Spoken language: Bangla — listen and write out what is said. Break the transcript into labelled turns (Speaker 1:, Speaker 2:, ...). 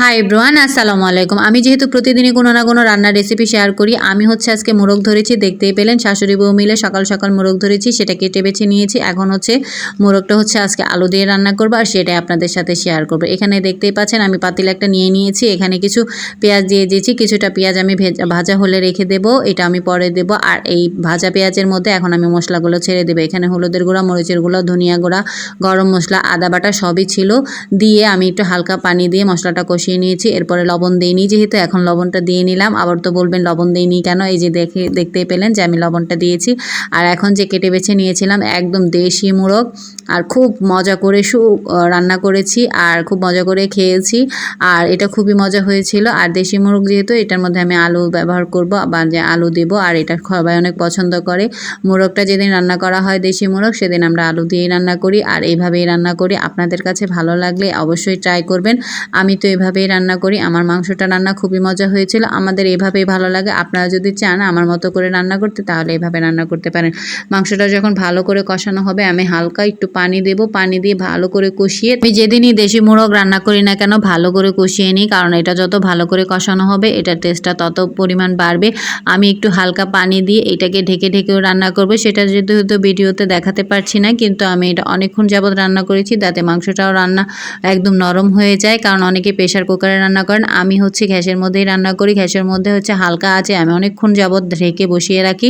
Speaker 1: হাই ব্রোয়ান আসসালামু আলাইকুম। আমি যেহেতু প্রতিদিনই কোনো না কোনো রান্নার রেসিপি শেয়ার করি, আমি হচ্ছে আজকে মোরগ ধরেছি, দেখতেই পেলেন শাশুড়ি বউ মিলে সকাল সকাল মোরগ ধরেছি, সেটা কেটে বেছে নিয়েছি। এখন হচ্ছে মোরগটা হচ্ছে আজকে আলু দিয়ে রান্না করব আর সেটাই আপনাদের সাথে শেয়ার করব। এখানে দেখতেই পাচ্ছেন, আমি পাতিল একটা নিয়ে নিয়েছি, এখানে কিছু পেঁয়াজ দিয়ে দিয়েছি, কিছুটা পেঁয়াজ আমি ভেজা- হলে রেখে দেব, এটা আমি পরে দেব। আর এই ভাজা পেঁয়াজের মধ্যে এখন আমি মশলাগুলো ছেড়ে দেবো। এখানে হলুদের গুঁড়া, মরিচের গুঁড়া, ধনিয়া গুঁড়া, গরম মশলা, আদা বাটা সবই ছিল। দিয়ে আমি একটু হালকা পানি দিয়ে মশলাটা কষিয়ে নিয়েছি, এরপরে লবণ দিইনি যেহেতু, এখন লবণটা দিয়ে নিলাম। আবার তো বলবেন, লবণ দিইনি কেন? এই যে দেখে, দেখতেই পেলেন যে আমি লবণটা দিয়েছি। আর এখন যে কেটে বেছে নিয়েছিলাম, একদম দেশি মোরগ। আর খুব মজা করে সু রান্না করেছি আর খুব মজা করে খেয়েছি। আর এটা খুবই মজা হয়েছিল। আর দেশি মোরগ যেহেতু, এটার মধ্যে আমি আলু ব্যবহার করব বা যে আলু দেবো, আর এটা সবাই অনেক পছন্দ করে। মোরগটা যেদিন রান্না করা হয় দেশি মোরগ, সেদিন আমরা আলু দিয়েই রান্না করি। আর এইভাবেই রান্না করি। আপনাদের কাছে ভালো লাগলে অবশ্যই ট্রাই করবেন। আমি তো এভাবেই রান্না করি। আমার মাংসটা রান্না খুবই মজা হয়েছিল। আমাদের এভাবেই ভালো লাগে। আপনারা যদি চান আমার মতো করে রান্না করতে, তাহলে এভাবে রান্না করতে পারেন। মাংসটা যখন ভালো করে কষানো হবে, আমি হালকা একটু পানি দেব। পানি দিয়ে ভালো করে কষিয়ে, আমি যেদিনই দেশি মোরগ রান্না করি না কেন, ভালো করে কষিয়ে নিই। কারণ এটা যত ভালো করে কষানো হবে, এটার টেস্টটা তত পরিমাণ বাড়বে। আমি একটু হালকা পানি দিয়ে এটাকে ঢেকে ঢেকেও রান্না করব। সেটা যেহেতু ভিডিওতে দেখাতে পারছি না, কিন্তু আমি এটা অনেকক্ষণ যাবৎ রান্না করেছি তাতে মাংসটাও রান্না একদম নরম হয়ে যায়। কারণ অনেকে প্রেশার কুকারে রান্না করেন। আমি হচ্ছে গ্যাসের মধ্যেই রান্না করি। গ্যাসের মধ্যে হচ্ছে হালকা আছে আমি অনেকক্ষণ যাবৎ ঢেকে বসিয়ে রাখি।